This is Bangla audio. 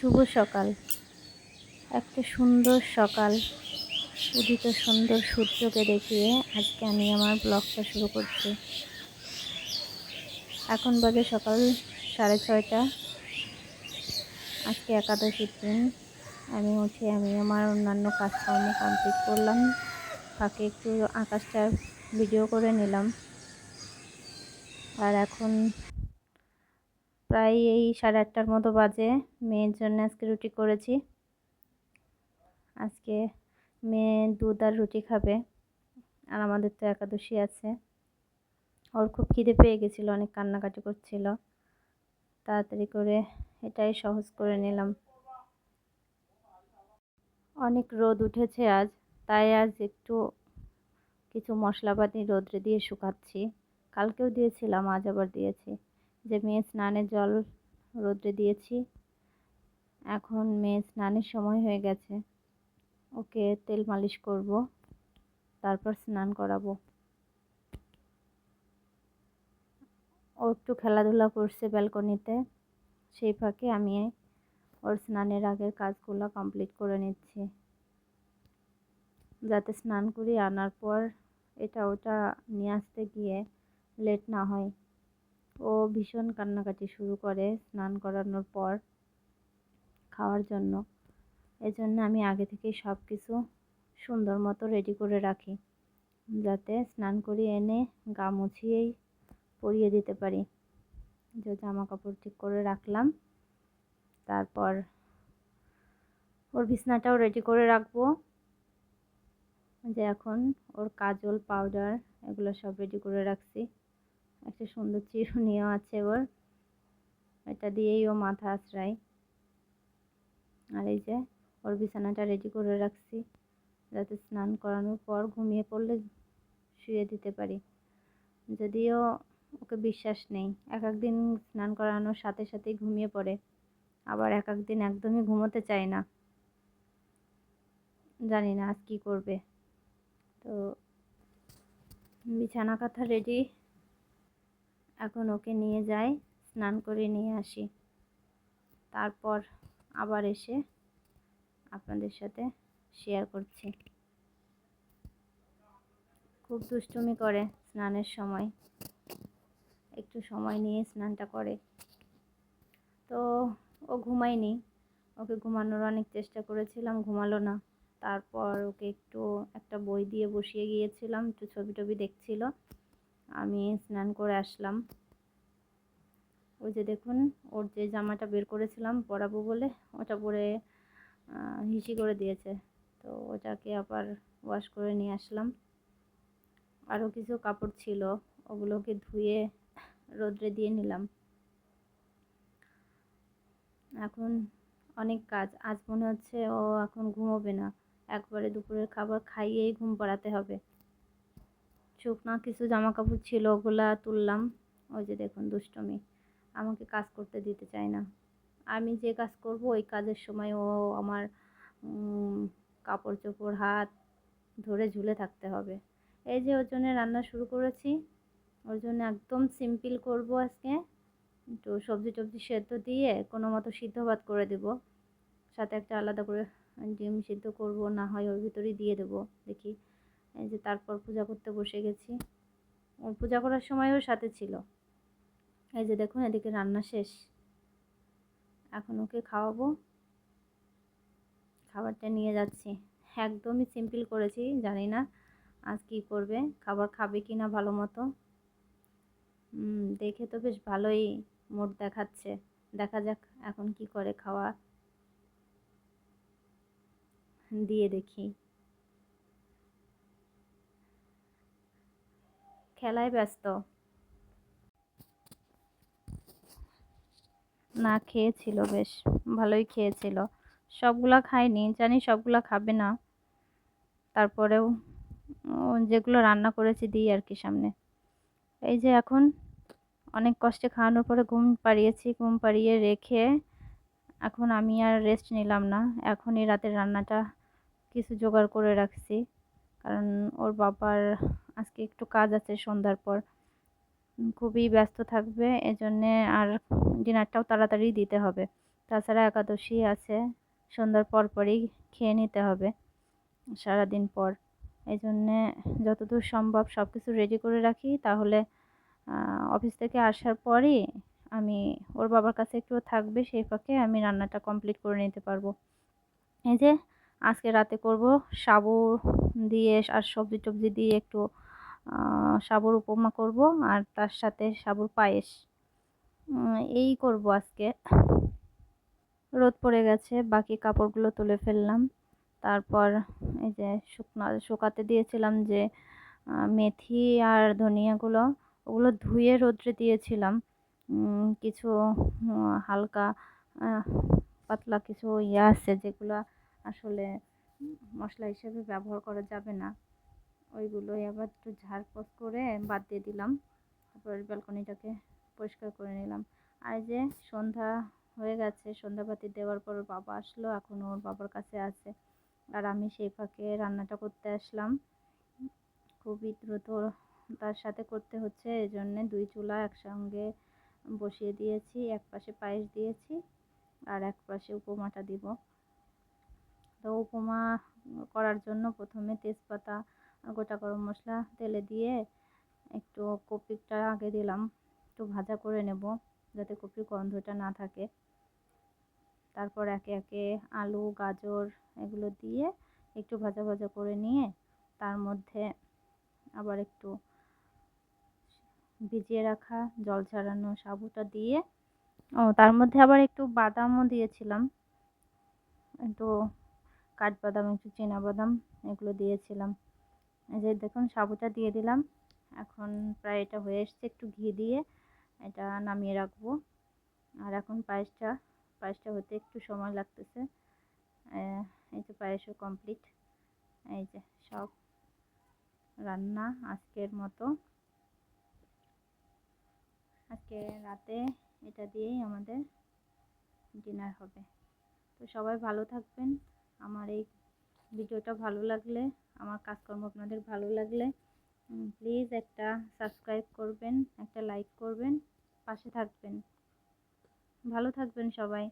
শুভ সকাল। একটা সুন্দর সকাল। উদিত সুন্দর সূর্যকে দেখিয়ে আজকে আমি আমার ব্লগটা শুরু করছি। এখন বাজে সকাল সাড়ে ছয়টা। আজকে একাদশীর দিন। আমি উঠে আমি আমার অন্যান্য কাজকর্ম কমপ্লিট করলাম। ফাঁকে একটু আকাশটা ভিডিও করে নিলাম। আর এখন প্রায় এই সাড়ে আটটার মতো বাজে। মেয়ের জন্য আজকে রুটি করেছি। আজকে মেয়ে দুধ আর রুটি খাবে। আর আমাদের তো একাদশী আছে। ওর খুব খিদে পেয়ে গেছিল, অনেক কান্নাকাটি করছিল। তাড়াতাড়ি করে এটাই সহজ করে নিলাম। অনেক রোদ উঠেছে আজ, তাই আজ একটু কিছু মশলাপাতি রোদ্রে দিয়ে শুকাচ্ছি। কালকেও দিয়েছিলাম, আজ আবার দিয়েছি। যে মেয়ে স্নানের জল রোদ্রে দিয়েছি। এখন মেয়ে স্নানের সময় হয়ে গেছে। ওকে তেল মালিশ করব, তারপর স্নান করাবো। ও একটু খেলাধুলা করছে ব্যালকনিতে, সেই ফাঁকে আমি ওর স্নানের আগের কাজগুলো কমপ্লিট করে নিচ্ছি। যাতে স্নান করি আনার পর এটা ওটা নিয়ে আসতে গিয়ে লেট না হয়। ও ভীষণ কান্নাকাটি শুরু করে স্নান করানোর পর খাওয়ার জন্য। এজন্য আমি আগে থেকেই সব কিছু সুন্দর মতো রেডি করে রাখি, যাতে স্নান করিয়ে এনে গা মুছিয়েই পরিয়ে দিতে পারি। যে জামা কাপড় ঠিক করে রাখলাম, তারপর ওর বিছনাটাও রেডি করে রাখব। যে এখন ওর কাজল পাউডার এগুলো সব রেডি করে রাখছি। একটা সুন্দর চিরুনিও আছে ওর। এটা দিয়েই ও মাথা আশ্রায় আর এই যে, ওর বিছানাটা রেডি করে রাখছি, যাতে স্নান করানোর পর ঘুমিয়ে পড়লে শুয়ে দিতে পারি। যদিও ওকে বিশ্বাস নেই, এক একদিন স্নান করানোর সাথে সাথেই ঘুমিয়ে পড়ে। আবার এক একদিন একদমই ঘুমোতে চায় না। জানি না আজ কী করবে। তো বিছানা কাঁথা রেডি এখন ওকে নিয়ে যাই, স্নান করে নিয়ে আসি। তারপর আবার এসে আপনাদের সাথে শেয়ার করছি। খুব দুষ্টুমি করে স্নানের সময়। একটু সময় নিয়ে স্নানটা করে। তো ও ঘুমায়নি। ওকে ঘুমানোর অনেক চেষ্টা করেছিলাম, ঘুমালো না। তারপর ওকে একটু একটা বই দিয়ে বসিয়ে গিয়েছিলাম, একটু ছবি টবি দেখছিল। আমি স্নান করে আসলাম। ওই যে দেখুন, ওর যে জামাটা বের করেছিলাম পরাবো বলে, ওটা পরে হিসি করে দিয়েছে। তো ওটাকে আবার ওয়াশ করে নিয়ে আসলাম। আরও কিছু কাপড় ছিল, ওগুলোকে ধুয়ে রোদ্রে দিয়ে নিলাম। এখন অনেক কাজ, আজ মনে হচ্ছে ও এখন ঘুমোবে না। একবারে দুপুরের খাবার খাইয়েই ঘুম পাড়াতে হবে। শুকনা কিছু জামা কাপড় ছিল, ওগুলা তুললাম। ওই যে দেখুন, দুষ্টমি। আমাকে কাজ করতে দিতে চায় না। আমি যে কাজ করব, ওই কাজের সময় ও আমার কাপড় চোপড় হাত ধরে ঝুলে থাকতে হবে। এই যে ওর জন্য রান্না শুরু করেছি। ওর জন্য একদম সিম্পল করব আজকে। একটু সবজি টবজি সেদ্ধ দিয়ে কোনো মতো সিদ্ধ ভাত করে দেব। সাথে একটা আলাদা করে ডিম সিদ্ধ করব, না হয় ওর ভিতরেই দিয়ে দেবো। দেখি। এই যে তারপর পূজা করতে বসে গেছি। ওর পূজা করার সময় ওর সাথে ছিল। এই যে দেখুন, এদিকে রান্না শেষ। এখন ওকে খাওয়াবো। খাবারটা নিয়ে যাচ্ছি। একদমই সিম্পল করেছি, জানি না আজ কী করবে, খাবার খাবে কি না ভালো মতো। দেখে তো বেশ ভালোই মোট দেখাচ্ছে। দেখা যাক এখন কি করে খাওয়া। দিয়ে দেখি। খেলায় ব্যস্ত। না, খেয়েছিল বেশ, ভালোই খেয়েছিল। সবগুলা খায়নি, জানি সবগুলা খাবে না। তারপরেও যেগুলো রান্না করেছি দিই আর কি সামনে। এই যে এখন অনেক কষ্টে খাওয়ানোর পরে ঘুম পাড়িয়েছি, ঘুম পাড়িয়ে রেখে এখন আমি আর রেস্ট নিলাম না। এখন এই রাতের রান্নাটা কিছু জোগাড় করে রাখছি। কারণ ওর বাবার আজকে একটু কাজ আছে সন্ধ্যার পর। খুবই ব্যস্ত থাকবে, এজন্যে আর ডিনারটাও তাড়াতাড়ি দিতে হবে। তাছাড়া একাদশী আছে, সন্ধ্যার পর পরপরই খেয়ে নিতে হবে সারাদিন পর। এই জন্যে যতদূর সম্ভব সব কিছু রেডি করে রাখি, তাহলে অফিস থেকে আসার পরই আমি, ওর বাবার কাছে একটু থাকবে, সেই ফাঁকে আমি রান্নাটা কমপ্লিট করে নিতে পারব। এই যে, আজকে রাতে করব সাবু দিয়ে আর সবজি টবজি দিয়ে একটু সাবুর উপমা করব আর তার সাথে সাবুর পায়েস। এই করব আজকে। রোদ পড়ে গেছে, বাকি কাপড়গুলো তুলে ফেললাম। তারপর এই যে শুকনো, শুকাতে দিয়েছিলাম যে মেথি আর ধনিয়াগুলো, ওগুলো ধুয়ে রোদ্রে দিয়েছিলাম। কিছু হালকা পাতলা কিছু ইয়ে আছে যেগুলো আসলে মশলা হিসেবে ব্যবহার করা যাবে না। ওইগুলোই আবার একটু ঝাড়পোছ করে বাদ দিয়ে দিলাম। তারপর ব্যালকনিটাকে পরিষ্কার করে নিলাম। আর যে সন্ধ্যা হয়ে গেছে, সন্ধ্যাবাতি দেওয়ার পর বাবা আসলো, এখন ওর বাবার কাছে আছে। আর আমি সেই ফাঁকে রান্নাটা করতে আসলাম। খুবই দ্রুত তার সাথে করতে হচ্ছে এই জন্যে দুই চুলা একসঙ্গে বসিয়ে দিয়েছি, এক পাশে পায়েস দিয়েছি আর এক পাশে উপমাটা দিব। তো উপমা করার জন্য প্রথমে তেজপাতা গোটা গরম মশলা তেলে দিয়ে একটু কপিটা আগে দিলাম, একটু ভাজা করে নেব যাতে কপির গন্ধটা না থাকে। তারপর একে একে আলু, গাজর এগুলো দিয়ে একটু ভাজা ভাজা করে নিয়ে তার মধ্যে আবার একটু ভিজিয়ে রাখা জল ছাড়ানো সাবুটা দিয়ে, ও তার মধ্যে আবার একটু বাদামও দিয়েছিলাম। একটু কাঠবাদাম, একটু বাদাম এগুলো দিয়েছিলাম। যে দেখুন, সাবুটা দিয়ে দিলাম। এখন প্রায় এটা হয়ে এসছে, একটু ঘি দিয়ে এটা নামিয়ে রাখব। আর এখন পায়েসটা পায়েসটা হতে একটু সময় লাগতেছে। এই যে পায়েসও কমপ্লিট এই যে সব রান্না আজকের মতো। আজকে রাতে এটা দিয়েই আমাদের ডিনার হবে। তো সবাই ভালো থাকবেন। আমার এই ভিডিওটা ভালো লাগলে, আমার কাজকর্ম আপনাদের ভালো লাগলে প্লিজ একটা সাবস্ক্রাইব করবেন, একটা লাইক করবেন, পাশে থাকবেন। ভালো থাকবেন সবাই।